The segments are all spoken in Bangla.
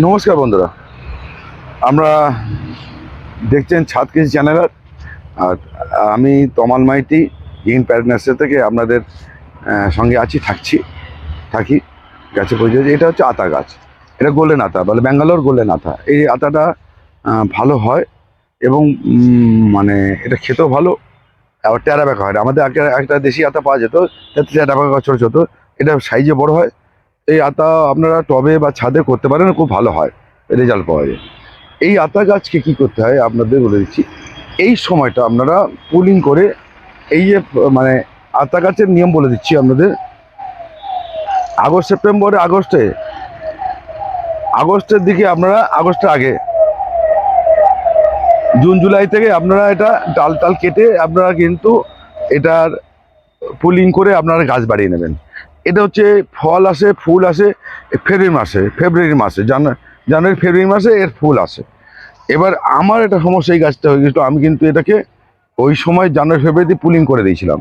নমস্কার বন্ধুরা। আমরা দেখছেন ছাদ কৃষি চ্যানেলের আর আমি তমাল মাইতি গ্রিন প্যারাডাইসের থেকে আপনাদের সঙ্গে আছি, থাকছি, থাকি, গাছে পরিচয় এটা হচ্ছে আতা গাছ। এটা গোল্ডেন আতা, বলে ব্যাঙ্গালোর গোল্ডেন আতা। এই আতাটা ভালো হয় এবং মানে এটা খেতেও ভালো, আবার টেরা ব্যাকা হয়। আমাদের আগে একটা দেশি আতা পাওয়া যেত যাতে ব্যাকা ছোটো ছোটো এটা সাইজে বড় হয় এই আতা আপনারা টবে বা ছাদে করতে পারেন, খুব ভালো হয়, রেজাল্ট পাওয়া যায়। এই আতা গাছকে কি করতে হয়, আপনাদের বলে দিচ্ছি। এই সময়টা আপনারা পুলিং করে, এই যে মানে আতা গাছের নিয়ম বলে দিচ্ছি আপনাদের। আগস্ট, সেপ্টেম্বরে, আগস্টে, আগস্টের দিকে আপনারা, আগস্টের আগে, জুন, জুলাই থেকে আপনারা এটা ডাল টাল কেটে আপনারা কিন্তু এটার পুলিং করে আপনারা গাছ বাড়িয়ে নেবেন। এটা হচ্ছে ফল আসে, ফুল আসে, ফেব্রুয়ারি মাসে ফেব্রুয়ারি মাসে জানুয়ারি, ফেব্রুয়ারি মাসে এর ফুল আসে। এবার আমার একটা সমস্যা এই গাছটা হয়ে গেছিল, আমি কিন্তু এটাকে ওই সময় জানুয়ারি ফেব্রুয়ারিতে পুলিং করে দিয়েছিলাম।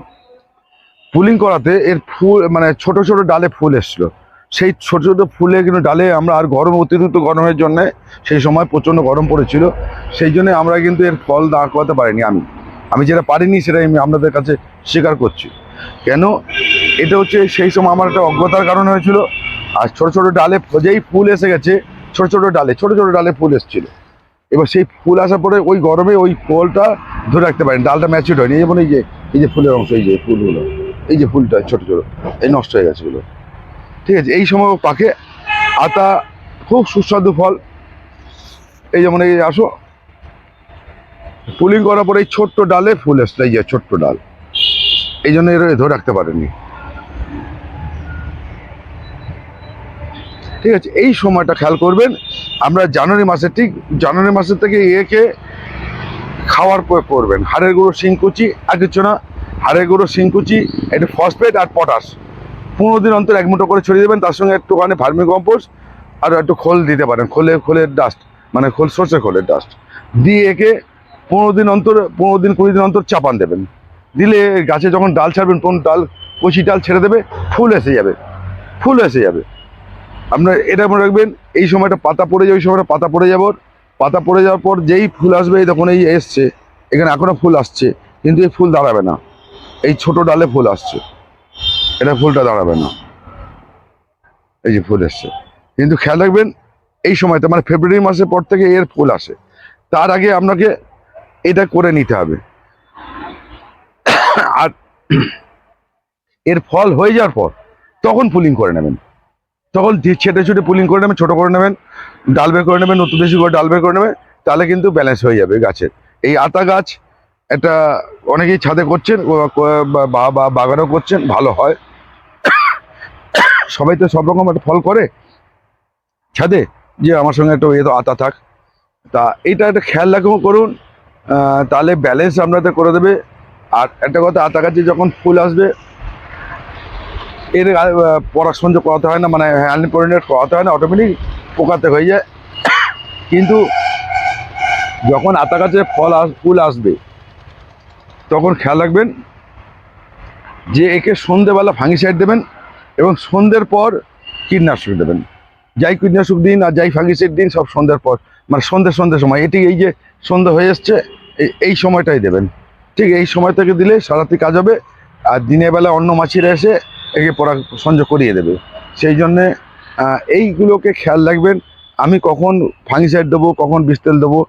পুলিং করাতে এর ফুল মানে ছোট ছোট ডালে ফুল এসেছিল। সেই ছোট ছোট ফুলে কিন্তু ডালে আমরা আর গরম, অতিরিক্ত গরমের জন্য সেই সময় প্রচণ্ড গরম পড়েছিল। সেই জন্য আমরা কিন্তু এর ফল দাঁড় করাতে পারিনি আমি। আমি যেটা পারিনি সেটাই আমি আপনাদের কাছে স্বীকার করছি। কেন? এটা হচ্ছে সেই সময় আমার একটা অজ্ঞতার কারণ হয়েছিল। আর ছোট ছোট ডালে যেই ফুল এসে গেছে, ছোট ছোট ডালে, ছোট ছোট ডালে ফুল এসেছিল। এবার সেই ফুল আসার পরে ওই গরমে ওই ফলটা ধরে রাখতে পারেন, ডালটা ম্যাচিউর হয়নি। যেমন এই যে এই যে ফুলের অংশ, এই যে ফুলগুলো, এই যে ফুলটা ছোট ছোট, এই নষ্ট হয়ে গেছে ঠিক আছে, এই সময় পাকে আতা খুব সুস্বাদু ফল। এই যেমন এই আসো। পুলিং করার পরে এই ছোট্ট ডালে ফুল এসছে, এই যে ছোট্ট ডাল। এই জন্য এর ধরে রাখতে পারেনি ঠিক আছে, এই সময়টা খেয়াল করবেন, আমরা জানুয়ারি মাসে ঠিক, জানুয়ারি মাসের থেকে একে খাওয়ার প্রয়োগ করবেন। হাড়ের গুঁড়ো শিংকুচি আর কিছু না, হাড়ের গুঁড়ো শিংকুচি একটু ফসফেট আর পটাশ পনেরো দিন অন্তর এক মুঠো করে ছড়িয়ে দেবেন, তার সঙ্গে একটুখানি ভার্মি কম্পোস্ট আর একটু খোল দিতে পারেন, খোলে, খোলের ডাস্ট মানে খোল সর্ষে খোলের ডাস্ট দিয়ে একে পনেরো দিন অন্তর, পনেরো দিন কুড়ি দিন অন্তর চাপান দেবেন। দিলে গাছে যখন ডাল ছাড়বেন, তখন ডাল, কচি ডাল ছেড়ে দেবে, ফুল এসে যাবে, ফুল এসে যাবে। আপনার এটা মনে রাখবেন, এই সময়টা পাতা পড়ে যাবে ওই সময়টা পাতা পড়ে যাবার পাতা পড়ে যাওয়ার পর যেই ফুল আসবে তখন এই এসছে। এখানে এখনও ফুল আসছে, কিন্তু এই ফুল দাঁড়াবে না। এই ছোট ডালে ফুল আসছে। এটা ফুলটা দাঁড়াবে না। এই যে ফুল এসছে। কিন্তু খেয়াল রাখবেন, এই সময়টা মানে ফেব্রুয়ারি মাসের পর থেকে এর ফুল আসে। তার আগে আপনাকে এটা করে নিতে হবে। আর এর ফল হয়ে যাওয়ার পর, তখন ফুলিং করে নেবেন। তখন ছেটে ছুটে পুলিং করে নেবেন, ছোটো করে নেবেন, ডাল বের করে নেবেন, নতুন বেশি করে ডাল বের করে নেবেন, তাহলে কিন্তু ব্যালেন্স হয়ে যাবে গাছের। এই আতা গাছ একটা অনেকেই ছাদে করছেন বা- বা- বাগানও করছেন, ভালো হয়। সবাই তো সব রকম একটা ফল করে। ছাদে যে আমার সঙ্গে একটা এ তো আতা থাক, তা এইটা একটা খেয়াল রাখুন, করুন তাহলে ব্যালেন্স আপনাদের করে দেবে। আর একটা কথা, আতা গাছে যখন ফুল আসবে এর পরাগ সংযোগ করাতে হয় না মানে হ্যান্ড পোলিনেট করাতে হয় না অটোমেটিক পোকাতে হয়ে যায়। কিন্তু যখন আতা গাছে ফল আস, ফুল আসবে, তখন খেয়াল রাখবেন যে একে সন্ধেবেলা ফাঙ্গিসাইড দেবেন এবং সন্ধ্যের পর কীটনাশক দেবেন। যাই কীটনাশক দিন আর যাই ফাঙ্গিসাইড দিন, সব সন্ধ্যের পর মানে সন্ধ্যে সন্ধ্যের সময়। এটি এই যে সন্ধ্যা হয়ে এসছে এই- সময়টাই দেবেন। ঠিক এই সময় থেকে দিলে সারাতি কাজ হবে, আর দিনের বেলা অন্য মাছিরা এসে একে পরাগ সংযোগ করিয়ে দেবে। সেই জন্যে এইগুলোকে খেয়াল রাখবেন। আমি কখন ফাঙ্গিসাইড দেবো, কখন বিষ তেল দেবো,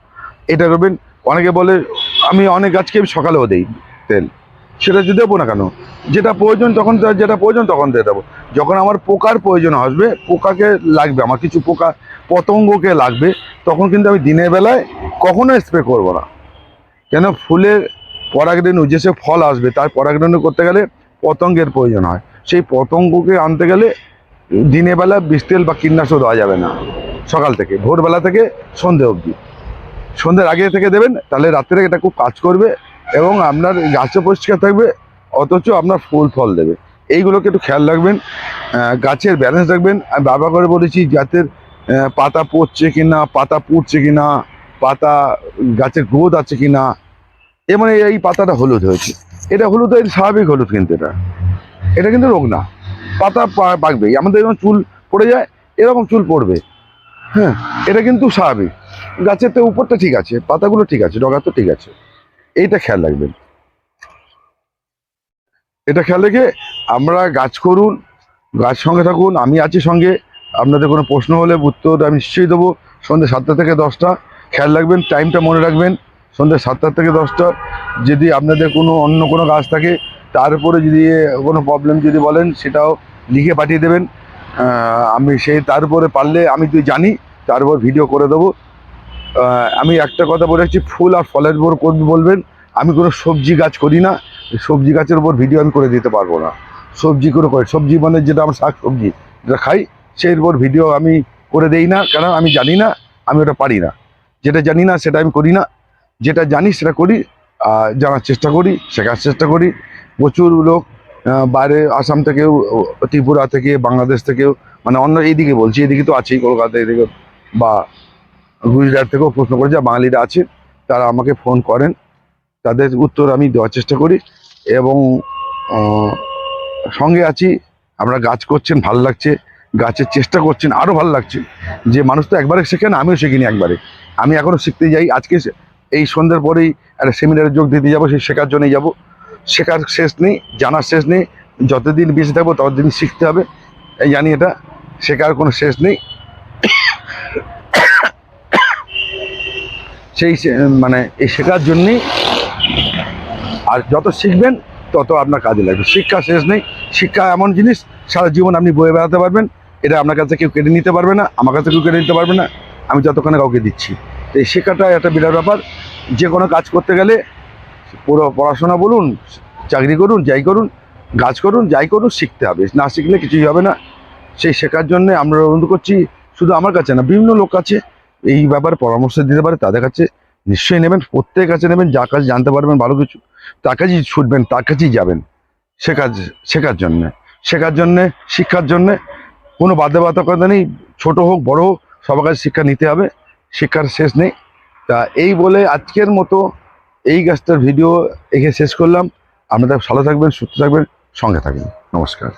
এটা করবেন। অনেকে বলে, আমি অনেক গাছকে সকালেও দিই তেল। সেটা যদি দেবো না কেন? যেটা প্রয়োজন তখন যেটা প্রয়োজন তখন দিয়ে দেবো। যখন আমার পোকার প্রয়োজন আসবে, পোকাকে লাগবে, আমার কিছু পোকা পতঙ্গকে লাগবে, তখন কিন্তু আমি দিনের বেলায় কখনো স্প্রে করব না। কেন? ফুলের পরাগরেণু যেসে ফল আসবে, তার পরাগরেণু করতে গেলে পতঙ্গের প্রয়োজন হয়। সেই পতঙ্গকে আনতে গেলে দিনের বেলা বিষ তেল বা কীটনাশক দেওয়া যাবে না। সকাল থেকে, ভোরবেলা থেকে, সন্ধে অবধি। সন্ধ্যের আগে থেকে দেবেন, তাহলে রাত্রে এটা খুব কাজ করবে এবং আপনার গাছও পরিষ্কার থাকবে, অথচ আপনার ফুল ফল দেবে। এইগুলোকে একটু খেয়াল রাখবেন গাছের ব্যালেন্স রাখবেন। আমি বাবা করে বলেছি, গাছের পাতা পড়ছে কি না পাতা পুড়ছে কি না পাতা, গাছের গ্রোথ আছে কি না এ মানে এই পাতাটা হলুদ হয়েছে। এটা হলুদ স্বাভাবিক হলুদ কিন্তু এটা। এটা কিন্তু রোগ না। পাতা পা- পাকবেই আমাদের যখন চুল পড়ে যায়, এরকম চুল পড়বে। হ্যাঁ এটা কিন্তু স্বাভাবিক। গাছের তো উপরটা ঠিক আছে, পাতাগুলো ঠিক আছে ডগা তো ঠিক আছে। এইটা খেয়াল রাখবেন। এটা খেয়াল রেখে আমরা গাছ করুন, গাছ সঙ্গে থাকুন, আমি আছি সঙ্গে। আপনাদের কোনো প্রশ্ন হলে উত্তর আমি নিশ্চয়ই দেবো। সন্ধ্যে সাতটা থেকে দশটা। খেয়াল রাখবেন, টাইমটা মনে রাখবেন। সন্ধ্যে সাতটা থেকে দশটা। যদি আপনাদের কোনো অন্য কোনো গাছ থাকে তার উপরে যদি কোনো প্রবলেম যদি বলেন, সেটাও লিখে পাঠিয়ে দেবেন। আমি সেই তারপরে পারলে আমি যদি জানি, তারপর ভিডিও করে দেবো। আমি একটা কথা বলে রাখছি, ফুল আর ফলের উপর করবি বলবেন, আমি কোনো সবজি গাছ করি না, সবজি গাছের উপর ভিডিও আমি করে দিতে পারব না। সবজি করে করে, সবজি মানে যেটা আমার শাক সবজি যেটা খাই, সেই উপর ভিডিও আমি করে দেই না কারণ আমি জানি না, আমি ওটা পারি না। যেটা জানি না, সেটা আমি করি না। যেটা জানি, সেটা করি জানার চেষ্টা করি, শেখার চেষ্টা করি। প্রচুর লোক বাইরে আসাম থেকেও ত্রিপুরা থেকে, বাংলাদেশ থেকেও মানে অন্য এইদিকে বলছি এদিকে তো আছেই কলকাতা এদিকে বা গুজরাট থেকেও প্রশ্ন করে যা বাঙালিরা আছে, তারা আমাকে ফোন করেন, তাদের উত্তর আমি দেওয়ার চেষ্টা করি এবং সঙ্গে আছি, আপনারা গাছ করছেন, ভালো লাগছে, গাছের চেষ্টা করছেন, আরও ভালো লাগছে, যে মানুষ তো একবারে শেখে না, আমিও শিখিনি একবারে। আমি এখনও শিখতে যাই, আজকে এই সন্ধ্যার পরেই একটা সেমিনারে যোগ দিতে যাব, সেই শেখার জন্যই যাব। শেখার শেষ নেই, জানার শেষ নেই, যতদিন বেঁচে থাকব ততদিন শিখতে হবে। এই জানি এটা, শেখার কোনো শেষ নেই। সেই মানে এই শেখার জন্যেই আর যত শিখবেন, তত আপনার কাজে লাগবে। শিক্ষা শেষ নেই, শিক্ষা এমন জিনিস, সারা জীবন আপনি বয়ে বেড়াতে পারবেন, এটা আপনার কাছে কেউ কেড়ে নিতে পারবে না, আমার কাছে কেউ কেড়ে নিতে পারবে না, আমি যতক্ষণে কাউকে দিচ্ছি। তো এই শেখাটা একটা বিরাট ব্যাপার। যে কোনো কাজ করতে গেলে পুরো পড়াশোনা বলুন, চাকরি করুন, যাই করুন গাছ করুন, যাই করুন, শিখতে হবে। না শিখলে কিছুই হবে না। সেই শেখার জন্য আমরা অনুরোধ করছি, শুধু আমার কাছে না, বিভিন্ন লোক আছে, এই ব্যাপারে পরামর্শ দিতে পারে, তাদের কাছে নিশ্চয়ই নেবেন, প্রত্যেকের কাছে নেবেন যার কাছে জানতে পারবেন, ভালো কিছু, তার কাছেই ছুটবেন, তার কাছেই যাবেন, শেখার শেখার জন্যে। শেখার জন্যে, শিক্ষার জন্যে, কোনো বাধ্যবাধকতা নেই, ছোট হোক, বড় হোক, সবার কাছে শিক্ষা নিতে হবে, শিক্ষার শেষ নেই। তা এই বলে আজকের মতো এই গাছটার ভিডিও এখানে শেষ করলাম। আপনারা ভালো থাকবেন সুস্থ থাকবেন সঙ্গে থাকবেন। নমস্কার।